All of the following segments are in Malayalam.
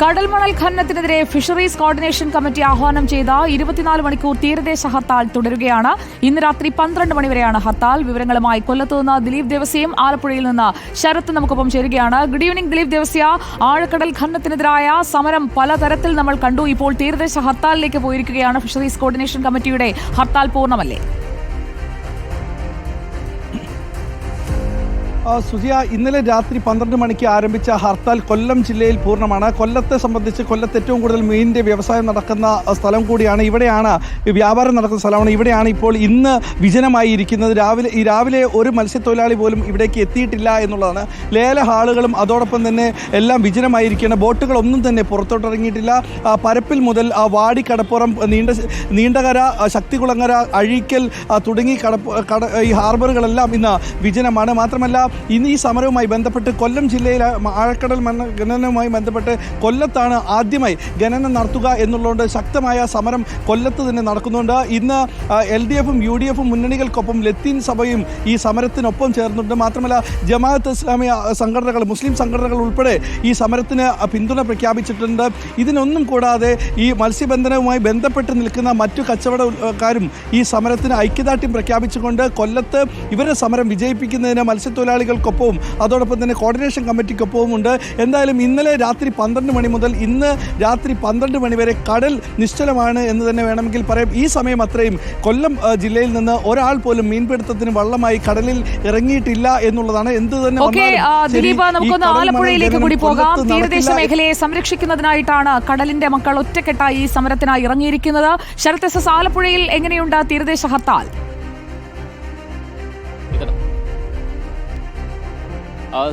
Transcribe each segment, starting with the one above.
കടൽമണൽ ഖനനത്തിനെതിരെ ഫിഷറീസ് കോർഡിനേഷൻ കമ്മിറ്റി ആഹ്വാനം ചെയ്ത ഇരുപത്തിനാല് മണിക്കൂർ തീരദേശ ഹർത്താൽ തുടരുകയാണ്. ഇന്ന് രാത്രി പന്ത്രണ്ട് മണിവരെയാണ് ഹർത്താൽ. വിവരങ്ങളുമായി കൊല്ലത്തു നിന്ന് ദിലീപ് ദേവസ്യയും ആലപ്പുഴയിൽ നിന്ന് ശരത്ത് നമുക്കൊപ്പം ചേരുകയാണ്. Good evening Dileep Devasya. ആഴക്കടൽ ഖനനത്തിനെതിരായ സമരം പലതരത്തിൽ നമ്മൾ കണ്ടു. ഇപ്പോൾ തീരദേശ ഹർത്താലിലേക്ക് പോയിരിക്കുകയാണ് ഫിഷറീസ് കോർഡിനേഷൻ കമ്മിറ്റിയുടെ ഹർത്താൽ പൂർണമല്ലേ? സുജിയ ഇന്നലെ രാത്രി പന്ത്രണ്ട് മണിക്ക് ആരംഭിച്ച ഹർത്താൽ കൊല്ലം ജില്ലയിൽ പൂർണമാണ്. കൊല്ലത്തെ സംബന്ധിച്ച് കൊല്ലത്ത് ഏറ്റവും കൂടുതൽ മീനിന്റെ വ്യവസായം നടക്കുന്ന സ്ഥലം കൂടിയാണ്. ഇവിടെയാണ് വ്യാപാരം നടക്കുന്ന സ്ഥലമാണ്. ഇവിടെയാണ് ഇപ്പോൾ ഇന്ന് വിജനമായി ഇരിക്കുന്നത്. രാവിലെ ഈ രാവിലെ ഒരു മത്സ്യത്തൊഴിലാളി പോലും ഇവിടേക്ക് എത്തിയിട്ടില്ല എന്നുള്ളതാണ്. ലേല ഹാളുകളും അതോടൊപ്പം തന്നെ എല്ലാം വിജനമായിരിക്കുകയാണ്. ബോട്ടുകളൊന്നും തന്നെ പുറത്തോട്ടിറങ്ങിയിട്ടില്ല. പരപ്പിൽ മുതൽ വാടി കടപ്പുറം നീണ്ട നീണ്ടകര ശക്തികുളങ്ങര അഴീക്കൽ തുടങ്ങി കടപ്പ് കട ഈ ഹാർബറുകളെല്ലാം ഇന്ന് വിജനമാണ്. മാത്രമല്ല ഇന്ന് ഈ സമരവുമായി ബന്ധപ്പെട്ട് കൊല്ലം ജില്ലയിലെ ആഴക്കടൽ മണ്ണ ഖനനവുമായി ബന്ധപ്പെട്ട് കൊല്ലത്താണ് ആദ്യമായി ഖനനം നടത്തുക എന്നുള്ളതുകൊണ്ട് ശക്തമായ സമരം കൊല്ലത്ത് തന്നെ നടക്കുന്നുണ്ട്. ഇന്ന് എൽ ഡി എഫും യു ഡി എഫും മുന്നണികൾക്കൊപ്പം ലത്തീൻ സഭയും ഈ സമരത്തിനൊപ്പം ചേർന്നുണ്ട്. മാത്രമല്ല ജമാഅത്ത് ഇസ്ലാമിയ സംഘടനകൾ മുസ്ലിം സംഘടനകൾ ഉൾപ്പെടെ ഈ സമരത്തിന് പിന്തുണ പ്രഖ്യാപിച്ചിട്ടുണ്ട്. ഇതിനൊന്നും കൂടാതെ ഈ മത്സ്യബന്ധനവുമായി ബന്ധപ്പെട്ട് നിൽക്കുന്ന മറ്റു കച്ചവടക്കാരും ഈ സമരത്തിന് ഐക്യദാർഢ്യം പ്രഖ്യാപിച്ചുകൊണ്ട് കൊല്ലത്ത് ഇവരെ സമരം വിജയിപ്പിക്കുന്നതിന് മത്സ്യത്തൊഴിലാളികൾക്കൊപ്പവും അതോടൊപ്പം തന്നെ കോർഡിനേഷൻ കമ്മിറ്റിക്കൊപ്പവും ഉണ്ട്. എന്തായാലും ഇന്നലെ രാത്രി പന്ത്രണ്ട് മണി മുതൽ ഇന്ന് രാത്രി പന്ത്രണ്ട് മണി വരെ കടൽ നിശ്ചലമാണ് എന്ന് തന്നെ വേണമെങ്കിൽ പറയാം. ഈ സമയം അത്രയും കൊല്ലം ജില്ലയിൽ നിന്ന് ഒരാൾ പോലും മീൻപിടുത്തത്തിന് വള്ളമായി കടലിൽ ഇറങ്ങിയിട്ടില്ല എന്നുള്ളതാണ്. എന്ത് തന്നെ ദിലീപ് നമുക്കൊന്ന് ആലപ്പുഴയിലേക്ക് കൂടി പോകാം. തീരദേശ മേഖലയെ സംരക്ഷിക്കുന്നതിനായിട്ടാണ് കടലിന്റെ മക്കൾ ഒറ്റക്കെട്ടായി ഈ സമരത്തിനായി ഇറങ്ങിയിരിക്കുന്നത്. ശരത് എസ് എസ് ആലപ്പുഴയിൽ എങ്ങനെയുണ്ട് തീരദേശ ഹർത്താൽ?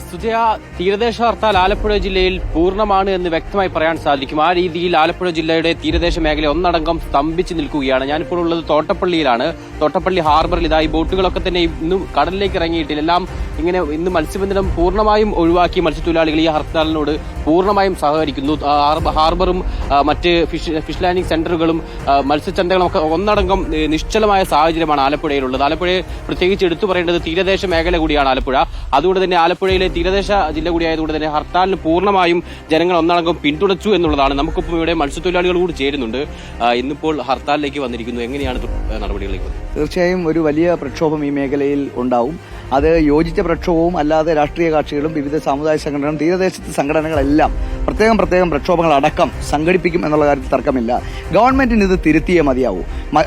സുജയ തീരദേശ ഹർത്താൽ ആലപ്പുഴ ജില്ലയിൽ പൂർണമാണ് എന്ന് വ്യക്തമായി പറയാൻ സാധിക്കും. ആ രീതിയിൽ ആലപ്പുഴ ജില്ലയുടെ തീരദേശ മേഖല ഒന്നടങ്കം സ്തംഭിച്ച് നിൽക്കുകയാണ്. ഞാനിപ്പോൾ ഉള്ളത് തോട്ടപ്പള്ളിയിലാണ്. തോട്ടപ്പള്ളി ഹാർബറിൽ ഇതായി ബോട്ടുകളൊക്കെ തന്നെ ഇന്നും കടലിലേക്ക് ഇറങ്ങിയിട്ടില്ല. എല്ലാം ഇങ്ങനെ ഇന്ന് മത്സ്യബന്ധനം പൂർണമായും ഒഴിവാക്കി മത്സ്യത്തൊഴിലാളികൾ ഈ ഹർത്താലിനോട് പൂർണമായും സഹകരിക്കുന്നു. ഹാർബറും മറ്റ് ഫിഷ് ഫിഷ് ലാൻഡിംഗ് സെന്ററുകളും മത്സ്യചന്തകളും ഒക്കെ ഒന്നടങ്കം നിശ്ചലമായ സാഹചര്യമാണ് ആലപ്പുഴയിലുള്ളത്. ആലപ്പുഴയെ പ്രത്യേകിച്ച് എടുത്തു പറയേണ്ടത് തീരദേശ മേഖല കൂടിയാണ് ആലപ്പുഴ. അതുകൊണ്ട് തന്നെ ആലപ്പുഴയിലെ തീരദേശ ജില്ല കൂടിയായതുകൊണ്ട് തന്നെ ഹർത്താലിന് പൂർണമായും ജനങ്ങൾ ഒന്നടങ്കം പിന്തുണച്ചു എന്നുള്ളതാണ്. നമുക്കിപ്പോൾ ഇവിടെ മത്സ്യത്തൊഴിലാളികൾ കൂടി ചേരുന്നുണ്ട്. ഇന്നിപ്പോൾ ഹർത്താലിലേക്ക് വന്നിരിക്കുന്നു. എങ്ങനെയാണ് നടപടികളിലേക്ക് തീർച്ചയായും ഒരു വലിയ പ്രക്ഷോഭം ഈ മേഖലയിൽ ഉണ്ടാവും. അത് യോജിച്ച പ്രക്ഷോഭവും അല്ലാതെ രാഷ്ട്രീയ കക്ഷികളും വിവിധ സാമുദായിക സംഘടനകളും തീരദേശത്തെ സംഘടനകളെല്ലാം പ്രത്യേകം പ്രത്യേകം പ്രക്ഷോഭങ്ങൾ അടക്കം സംഘടിപ്പിക്കും എന്നുള്ള കാര്യത്തിൽ തർക്കമില്ല. ഗവൺമെന്റിന് ഇത് തിരുത്തിയേ മതിയാവൂ.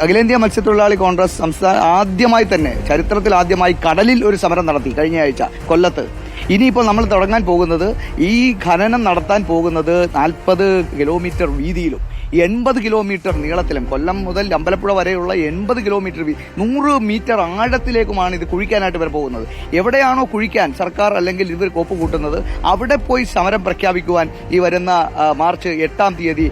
അഖിലേന്ത്യാ മത്സ്യത്തൊഴിലാളി കോൺഗ്രസ് സംസ്ഥാന ആദ്യമായി തന്നെ ചരിത്രത്തിൽ ആദ്യമായി കടലിൽ ഒരു സമരം നടത്തി കഴിഞ്ഞ ആഴ്ച കൊല്ലത്ത്. ഇനിയിപ്പോൾ നമ്മൾ തുടങ്ങാൻ പോകുന്നത് ഈ ഖനനം നടത്താൻ പോകുന്നത് നാൽപ്പത് കിലോമീറ്റർ വീതിയിലും. എൺപത് കിലോമീറ്റർ നീളത്തിലും കൊല്ലം മുതൽ അമ്പലപ്പുഴ വരെയുള്ള എൺപത് കിലോമീറ്റർ നൂറ് മീറ്റർ ആഴത്തിലേക്കുമാണ് ഇത് കുഴിക്കാനായിട്ട് ഇവർ പോകുന്നത്. എവിടെയാണോ കുഴിക്കാൻ സർക്കാർ അല്ലെങ്കിൽ ഇവർ കോപ്പ് കൂട്ടുന്നത് അവിടെ പോയി സമരം പ്രഖ്യാപിക്കുവാൻ ഈ വരുന്ന മാർച്ച് എട്ടാം തീയതി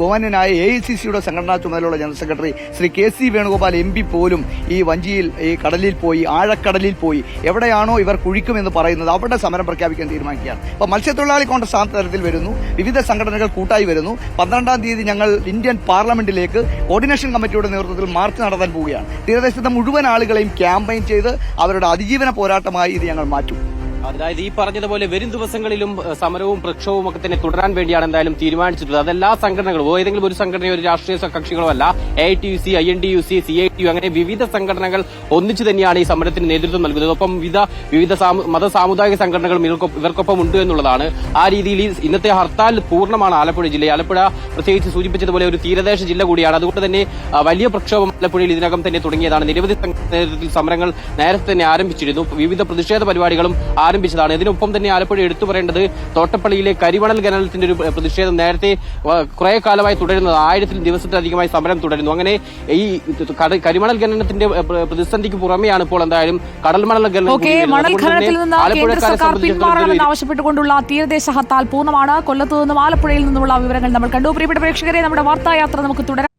ബഹുമാന്യനായ എ ഐ സി സിയുടെ സംഘടനാ ചുമതലയുള്ള general secretary Shri K C Venugopal M P പോലും ഈ വഞ്ചിയിൽ ഈ കടലിൽ പോയി ആഴക്കടലിൽ പോയി എവിടെയാണോ ഇവർ കുഴിക്കുമെന്ന് പറയുന്നത് അവിടെ സമരം പ്രഖ്യാപിക്കാൻ തീരുമാനിക്കുകയാണ്. അപ്പോൾ മത്സ്യത്തൊഴിലാളി കോൺഗ്രസ് ആ തരത്തിൽ വരുന്നു വിവിധ സംഘടനകൾ കൂട്ടായി വരുന്നു. പന്ത്രണ്ടാം തീയതി ഞങ്ങൾ ഇന്ത്യൻ പാർലമെന്റിലേക്ക് കോർഡിനേഷൻ കമ്മിറ്റിയുടെ നേതൃത്വത്തിൽ മാർച്ച് നടത്താൻ പോവുകയാണ്. തീരദേശത്തെ മുഴുവൻ ആളുകളെയും ക്യാമ്പയിൻ ചെയ്ത് അവരുടെ അതിജീവന പോരാട്ടമായി ഇത് ഞങ്ങൾ മാറ്റും. അതായത് ഈ പറഞ്ഞതുപോലെ വരും ദിവസങ്ങളിലും സമരവും പ്രക്ഷോഭവും ഒക്കെ തന്നെ തുടരാൻ വേണ്ടിയാണ് എന്തായാലും തീരുമാനിച്ചിട്ടുള്ളത്. അതെല്ലാ സംഘടനകളും ഏതെങ്കിലും ഒരു സംഘടനയോ ഒരു രാഷ്ട്രീയ കക്ഷികളോ അല്ല A T U C I N D U C C I T U അങ്ങനെ വിവിധ സംഘടനകൾ ഒന്നിച്ചു തന്നെയാണ് ഈ സമരത്തിന് നേതൃത്വം നൽകുന്നത്. ഒപ്പം വിവിധ വിവിധ മത സാമുദായിക സംഘടനകളും ഇവർക്കൊപ്പം ഉണ്ട് എന്നുള്ളതാണ്. ആ രീതിയിൽ ഇന്നത്തെ ഹർത്താൽ പൂർണമാണ് ആലപ്പുഴ ജില്ലയിൽ ആലപ്പുഴ പ്രത്യേകിച്ച് സൂചിപ്പിച്ചതുപോലെ ഒരു തീരദേശ ജില്ല കൂടിയാണ്. അതുകൊണ്ട് തന്നെ വലിയ പ്രക്ഷോഭം ആലപ്പുഴയിൽ ഇതിനകം തന്നെ തുടങ്ങിയതാണ്. നിരവധി നേതൃത്വത്തിൽ സമരങ്ങൾ നേരത്തെ തന്നെ ആരംഭിച്ചിരുന്നു. വിവിധ പ്രതിഷേധ പരിപാടികളും ആരംഭിച്ചതാണ്. ഇതിനൊപ്പം തന്നെ ആലപ്പുഴ എടുത്തു പറയേണ്ടത് തോട്ടപ്പള്ളിയിലെ കരിമണൽ ഖനനത്തിന്റെ ഒരു പ്രതിഷേധം നേരത്തെ കുറെ കാലമായി തുടരുന്നത് ആയിരത്തിൽ ദിവസത്തിലധികമായി സമരം തുടരുന്നു. അങ്ങനെ ഈ കരിമണൽ ഖനനത്തിന്റെ പ്ര- പ്രതിസന്ധിക്ക് പുറമെയാണ് ഇപ്പോൾ എന്തായാലും കടൽമണൽ ഖനനം ആവശ്യപ്പെട്ടുകൊണ്ടുള്ള തീരദേശ ഹർത്താൽ പൂർണമാണ്. കൊല്ലത്തു നിന്നും ആലപ്പുഴയിൽ നിന്നുമുള്ള വിവരങ്ങൾ നമ്മൾ കണ്ടു. പ്രിയപ്പെട്ട പ്രേക്ഷകരെ നമ്മുടെ വാർത്തായാത്ര നമുക്ക് തുടരാം.